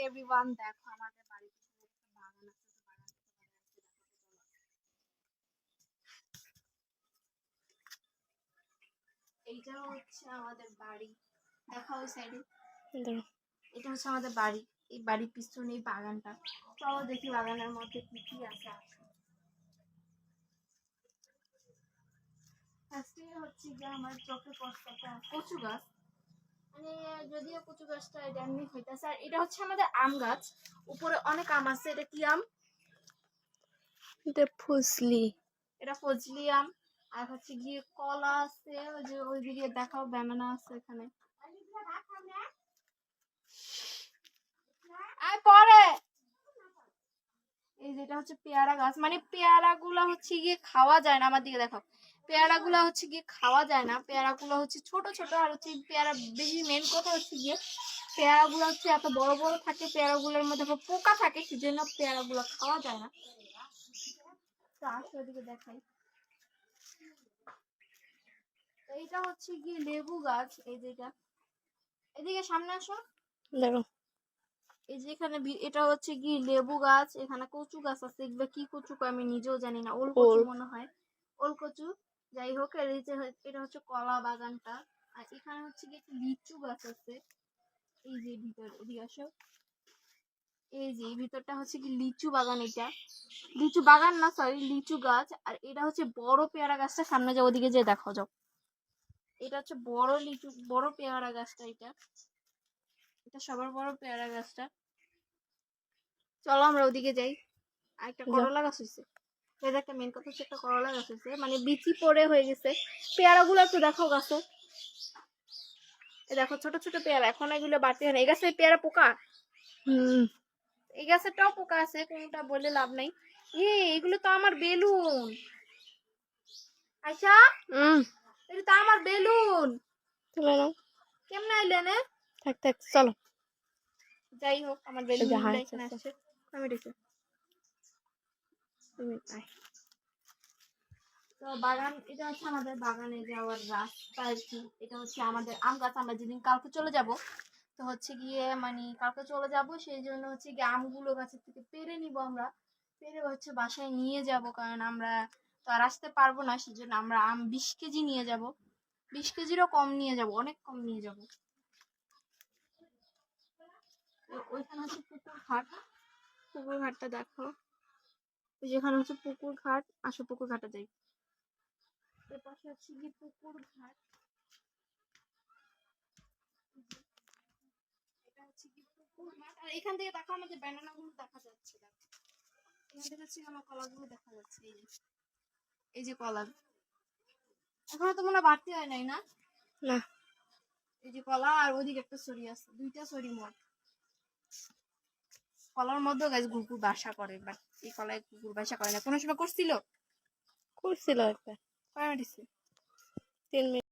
Everyone দেখো আমাদের একটা বাগান আছে? তো বাগান। এইটা হচ্ছে আমাদের বাড়ি। দেখা ওই সাইডে এটা হচ্ছে আমাদের বাড়ি। এই বাড়ির পিছনে এই বাগানটা। চলো দেখি বাগানের মধ্যে কি কি আছে। আজকে হচ্ছে যে আমার চোখে একটা কচু গাছ। মানে যদিও কচু গাছটা এটা এমনি হইতেছে। আর এটা হচ্ছে আমাদের আম গাছ। উপরে অনেক আম আছে। এটা কি আম? এটা ফজলি এটা ফজলি আম। আর হচ্ছে গিয়ে কলা আছে। ওই যে ওইদিকে দেখাও ব্যানানা আছে এখানে আয় পরে এই যেটা হচ্ছে পেয়ারা গাছ। মানে পেয়ারা গুলা হচ্ছে গিয়ে খাওয়া যায় না। আমার দিকে দেখো। পেয়ারা গুলা হচ্ছে গিয়ে খাওয়া যায় না। পেয়ারা গুলো হচ্ছে ছোট ছোট। আর হচ্ছে পেয়ারা বেশি মেন কথা হচ্ছে গিয়ে পেয়ারা গুলো হচ্ছে এত বড় বড় থাকে। পেয়ারা গুলোর মধ্যে পোকা থাকে। সেজন্য পেয়ারা গুলো খাওয়া যায় না। দেখাই। এইটা হচ্ছে গিয়ে লেবু গাছ। এই যেটা এদিকে সামনে আসো। দেখো। এই যে এখানে এটা হচ্ছে কি লেবু গাছ এখানে কচু গাছ আছে। এগুলো কি কচু আমি নিজেও জানি না। ওল। কচু মনে হয়। ওল কচু যাই হোক এই যে এটা হচ্ছে কলা বাগানটা। আর এখানে হচ্ছে কি একটা লিচু গাছ আছে। এই যে ভিতর এদিকে আসো। এই যে ভিতরটা হচ্ছে কি লিচু বাগান এটা। লিচু বাগান না সরি লিচু গাছ। আর এটা হচ্ছে বড় পেয়ারা গাছটা। সামনে যাও ওদিকে যে দেখো যাও। এটা হচ্ছে বড় লিচু বড় পেয়ারা গাছটা এটা। এটা সবার বড় পেয়ারা গাছটা। চলো আমরা ওদিকে যাই। আর একটা করলা গাছ হয়েছে এই যে একটা মেন কথা হচ্ছে একটা করলা গাছ হয়েছে মানে বিচি পড়ে হয়ে গেছে। পেয়ারা গুলো একটু দেখো গাছে। এই দেখো ছোট ছোট পেয়ারা। এখন এগুলো বাড়তে হয় না। এই গাছে পেয়ারা পোকা? হুম। এই গাছেরটাও পোকা আছে কোনটা বলে লাভ নাই। এ এগুলো তো আমার বেলুন। আচ্ছা হুম। এটা তো আমার বেলুন। তুলে নাও কেমন আইলেন এ? থাক থাক চলো। যাই হোক আমার বেলুন এখানে আছে। আসছে আমি রেখে তুমি আয়। তো বাগান এটা হচ্ছে আমাদের বাগানে যাওয়ার রাস্তা আর কি। এটা হচ্ছে আমাদের আম গাছ। আমরা যেদিন কালকে চলে যাব তো হচ্ছে গিয়ে মানে কালকে চলে যাব সেই জন্য হচ্ছে গিয়ে আমগুলো গাছের থেকে পেরে নিব আমরা। পেরে হচ্ছে বাসায় নিয়ে যাব কারণ আমরা তো আর আসতে পারব না সেই জন্য আমরা আম বিশ কেজি নিয়ে যাব। বিশ কেজিরও কম নিয়ে যাব অনেক কম নিয়ে যাব। ওইখানে হচ্ছে পুকুর ঘাট। পুকুর ঘাটটা দেখো। ওই যেখানে হচ্ছে পুকুর ঘাট। আসো পুকুর ঘাটে যাই। এর পাশে হচ্ছে কি পুকুর ঘাট। এটা হচ্ছে পুকুর ঘাট। আর এখান থেকে দেখো আমাদের ব্যানানা গুলো দেখা যাচ্ছে দেখো। এখান থেকে হচ্ছে আমার কলাগুলো দেখা যাচ্ছে এই যে। এই যে কলা। এখনও তো মনে হয় বাড়তি হয় নাই না? না। এই যে কলা আর ওইদিকে একটা সরি আছে। দুইটা সরি মোট। কলার মধ্যে গাছ কুকুর বাসা করে বাট এই কলায় কুকুর বাসা করে না। কোনো সময় করছিল? করছিল একটা। কয় দিছে। তিন মিনিট।